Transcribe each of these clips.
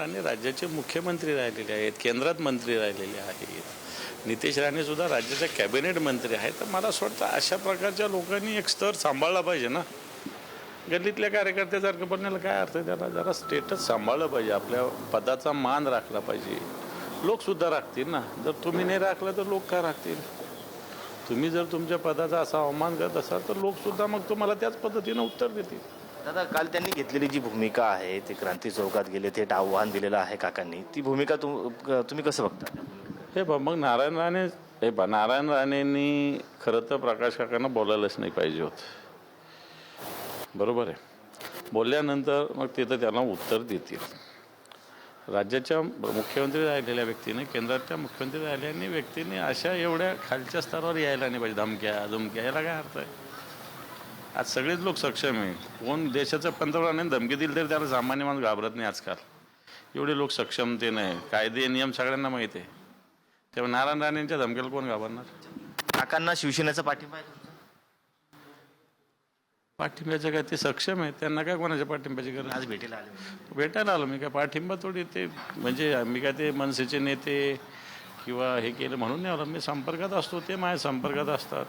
राणे राज्याचे मुख्यमंत्री राहिलेले आहेत केंद्रात मंत्री राहिलेले आहेत. नितेश राणेसुद्धा राज्याचे कॅबिनेट मंत्री आहेत. तर मला असं वाटतं अशा प्रकारच्या लोकांनी एक स्तर सांभाळला पाहिजे ना. गल्लीतल्या कार्यकर्त्यासारखं बनण्याला काय अर्थ आहे? त्याला जरा स्टेटस सांभाळलं पाहिजे. आपल्या पदाचा मान राखला पाहिजे. लोकसुद्धा राखतील ना. जर तुम्ही नाही राखलं तर लोक काय राखतील? तुम्ही जर तुमच्या पदाचा असा अवमान करत असाल तर लोकसुद्धा मग तुम्हाला त्याच पद्धतीनं उत्तर देतील. दादा काल त्यांनी घेतलेली जी भूमिका आहे ते क्रांती चौकात गेले थेट आव्हान दिलेलं आहे काकांनी. ती भूमिका तुम क- तुम्ही कसं बघता? हे बा मग नारायण राणे हे बा नारायण राणेंनी खरं तर प्रकाश काकांना बोलायलाच नाही पाहिजे होतं. बरोबर आहे. बोलल्यानंतर मग ते तर त्यांना उत्तर देतील. राज्याच्या मुख्यमंत्री राहिलेल्या व्यक्तीने केंद्राच्या मुख्यमंत्री राहिल्याने व्यक्तीने अशा एवढ्या खालच्या स्तरावर यायला नाही पाहिजे. धमक्या धमक्या याला काय अर्थ आहे? आज सगळेच लोक सक्षम आहे. कोण देशाचं पंतप्रधानाने धमकी दिली तरी त्याला सामान्य माणूस घाबरत नाही आजकाल. एवढे लोक सक्षमतेने आहे कायदे नियम सगळ्यांना माहिती आहे. तेव्हा नारायण राणेंच्या धमक्याला कोण घाबरणार? काकांना शिवसेनेचा पाठिंबा आहे? पाठिंब्याचं काय? ते सक्षम आहे. त्यांना काय कोणाच्या पाठिंब्याची गरज? आज भेटीला आले. भेटायला आलो मी. काय पाठिंबा थोडी ते. म्हणजे मी काय ते मनसेचे नेते किंवा हे केलं म्हणून नाही आलो. मी संपर्कात असतो. ते माझ्या संपर्कात असतात.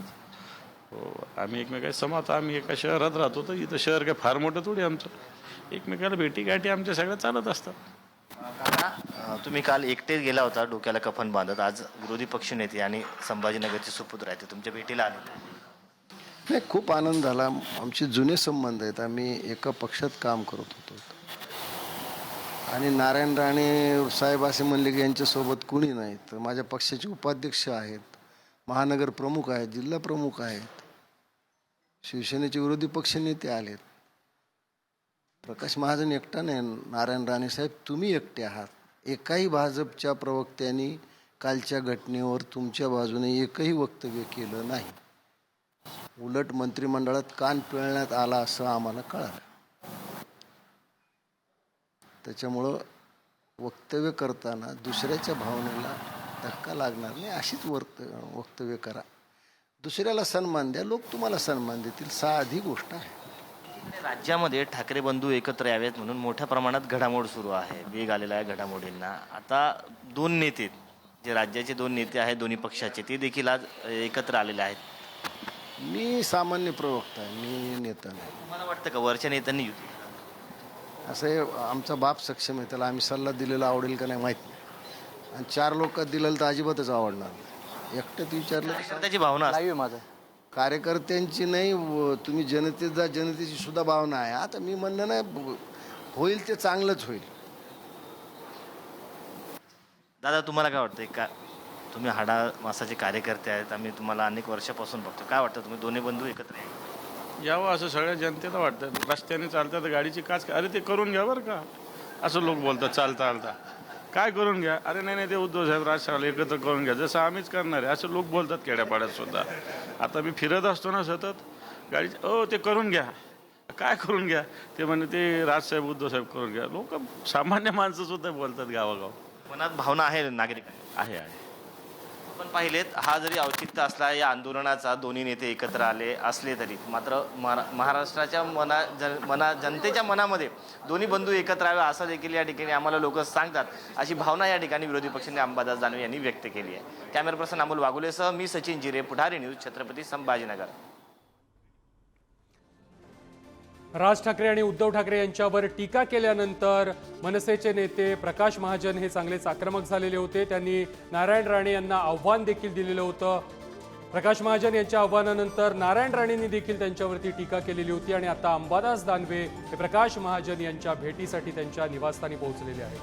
हो आम्ही एकमेकाच्या समात आम्ही एका शहरात राहतो तर इथं शहर काय फार मोठं थोडी आमचं. एकमेकाला भेटीगाठी आमच्या सगळ्या चालत असतात. काका तुम्ही काल एकटेच गेला होता डोक्याला कफन बांधत. आज विरोधी पक्ष नेते आणि संभाजीनगरचे सुपुत्र आहेत ते तुमच्या भेटीला आले नाही खूप आनंद झाला. आमचे जुने संबंध आहेत. आम्ही एका पक्षात काम करत होतो. आणि नारायण राणे साहेब असे म्हणले की यांच्यासोबत कुणी नाही. तर माझ्या पक्षाचे उपाध्यक्ष आहेत. महानगर प्रमुख आहेत जिल्हा प्रमुख आहेत. शिवसेनेचे विरोधी पक्ष नेते आलेत. प्रकाश महाजन एकटा नाही. नारायण राणे साहेब तुम्ही एकटे आहात. एकाही भाजपच्या प्रवक्त्यांनी कालच्या घटनेवर तुमच्या बाजूने एकही वक्तव्य केलं नाही. उलट मंत्रिमंडळात कान पिळण्यात आला असं आम्हाला कळालं. त्याच्यामुळं वक्तव्य करताना दुसऱ्याच्या भावनेला धक्का लागणार नाही अशीच वर्त वक्तव्य करा. दुसऱ्याला सन्मान द्या लोक तुम्हाला सन्मान देतील. साधी गोष्ट आहे. राज्यामध्ये ठाकरे बंधू एकत्र यावेत म्हणून मोठ्या प्रमाणात घडामोड सुरू आहे. वेग आलेला आहे घडामोडींना. आता दोन नेते जे राज्याचे दोन नेते आहेत दोन्ही पक्षाचे ते देखील आज एकत्र आलेले आहेत. मी सामान्य प्रवक्ता आहे. मी नेता नाही. तुम्हाला वाटतं का वरच्या नेत्यांनी युती? असं हे आमचा बाप सक्षम आहे. त्याला आम्ही सल्ला दिलेला आवडेल का नाही माहीत नाही. आणि चार लोकात दिलेलं तर अजिबातच आवडणार नाही. एकट्यात विचारलं तर त्याची भावना असते. माझं. कार्यकर्त्यांची नाही व तुम्ही जनतेचा जनतेची सुद्धा भावना आहे. आता मी म्हणणं नाही ब- होईल ते चांगलंच होईल. दादा तुम्हाला काय वाटतं का तुम्ही हाडा मासाचे कार्यकर्ते आहेत आम्ही तुम्हाला अनेक वर्षापासून बघतो. काय वाटतं तुम्ही? दोन्ही बंधू एकत्र या यावं असं सगळ्या जनतेला वाटतं. रस्त्याने चालतात गाडीची काच अरे ते करून घ्या बरं का. असं लोक बोलतात चालता चालता. काय करून घ्या? अरे नाही नाही ते उद्धव साहेब राजसाहेब एकत्र करून घ्या. जसं आम्हीच करणार आहे असं लोक बोलतात खेड्यापाड्यात सुद्धा. आता मी फिरत असतो ना सतत गाडी ओ ते करून घ्या. काय करून घ्या? ते म्हणे ते राजसाहेब उद्धव साहेब करून घ्या. लोक सामान्य माणसं सुद्धा बोलतात गावागाव. मनात भावना आहे नागरिकांची? आहे आहे. आपण पाहिलेत हा जरी औचित्य असला या आंदोलनाचा दोन्ही नेते एकत्र आले असले तरी मात्र महारा- महाराष्ट्राच्या मना जन मना जनतेच्या मनामध्ये दोन्ही बंधू एकत्र यावे असं देखील या ठिकाणी आम्हाला लोक सांगतात. अशी भावना या ठिकाणी विरोधी पक्षनेते अंबादास दानवे यांनी व्यक्त केली आहे. कॅमेरा पर्सन अमोल वागुलेसह मी सचिन जिरे पुढारी न्यूज छत्रपती संभाजीनगर. राज ठाकरे आणि उद्धव ठाकरे यांच्यावर टीका केल्यानंतर मनसेचे नेते प्रकाश महाजन हे चांगलेच आक्रमक झालेले होते. त्यांनी नारायण राणे यांना आव्हान देखील दिलेलं होतं. प्रकाश महाजन यांच्या आव्हानानंतर नारायण राणेंनी देखील त्यांच्यावरती टीका केलेली होती आणि आता अंबादास दानवे हे प्रकाश महाजन यांच्या भेटीसाठी त्यांच्या निवासस्थानी पोहोचलेले आहेत.